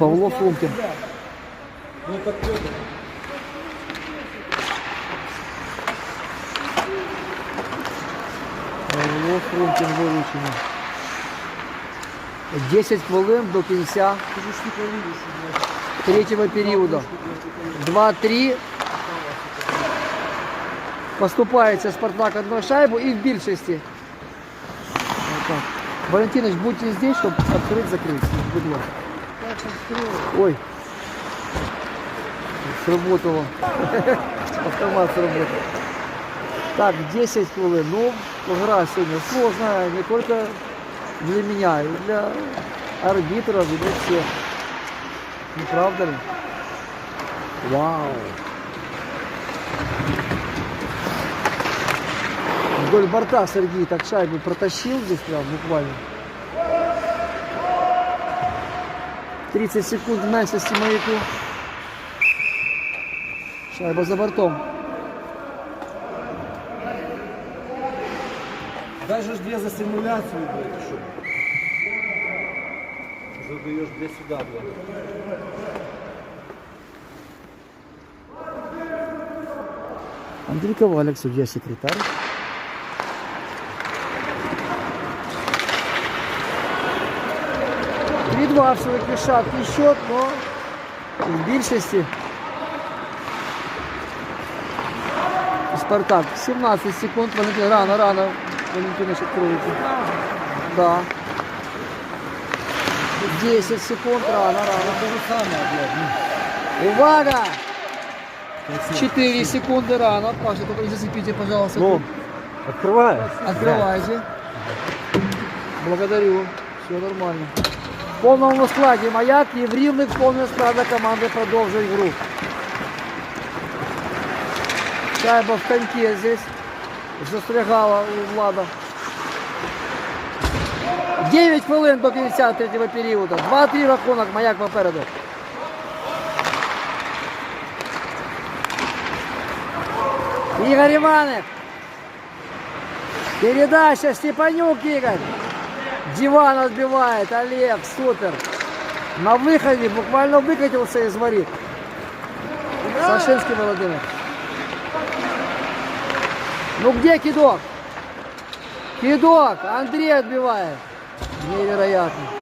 Павло Фрумкин. Не подходит. Павло Фрумкин вилучений. 10 хвилин до кінця Ты же ж не повинен, блядь. третього періоду. 2-3. Поступається Спартак одну шайбу і в більшості. Отак. Валентинович, будьте здесь, щоб відкрити, закрити. Будь ласка. Ой. Сработало. Автомат сработал. Так, 10 хвилин. Ну, игра сегодня сложная не только для меня, и для арбитров, и для всех. Не правда ли? Вау. Вдоль борта Сергей так шайбу протащил здесь прям буквально. 30 секунд меншості маяку. Шайба за бортом. Даже ж две за симуляцию, блядь, что? Задаешь, блядь, сюда, блядь. Андрій Коваляк, суддя секретар. Три-два все-таки шаткий счет, но в більшості. Спартак. 17 секунд. Валентин, рано, рано. Валентина ще кроється. Да. 10 секунд, рано, рано. То же самое, блядь. Увага! Ну, 4 секунды рано. Паша, только не зацепите, пожалуйста. Ну, открывай. Открывайте. Благодарю. Все нормально. В повному складі маяк і в рівних повний склада команди продовжує гру. Шайба в коньке здесь. Застрягала у Влада. 9 хвилин до кінця третього періоду. 2-3 рахунок, маяк попереду. Игорь Иванов. Передача Степанюк Игорь. Диван отбивает. Олег, супер. На выходе буквально выкатился из ворит. Сашинский Володимир. Ну где кидок? Кидок. Андрей отбивает. Невероятно.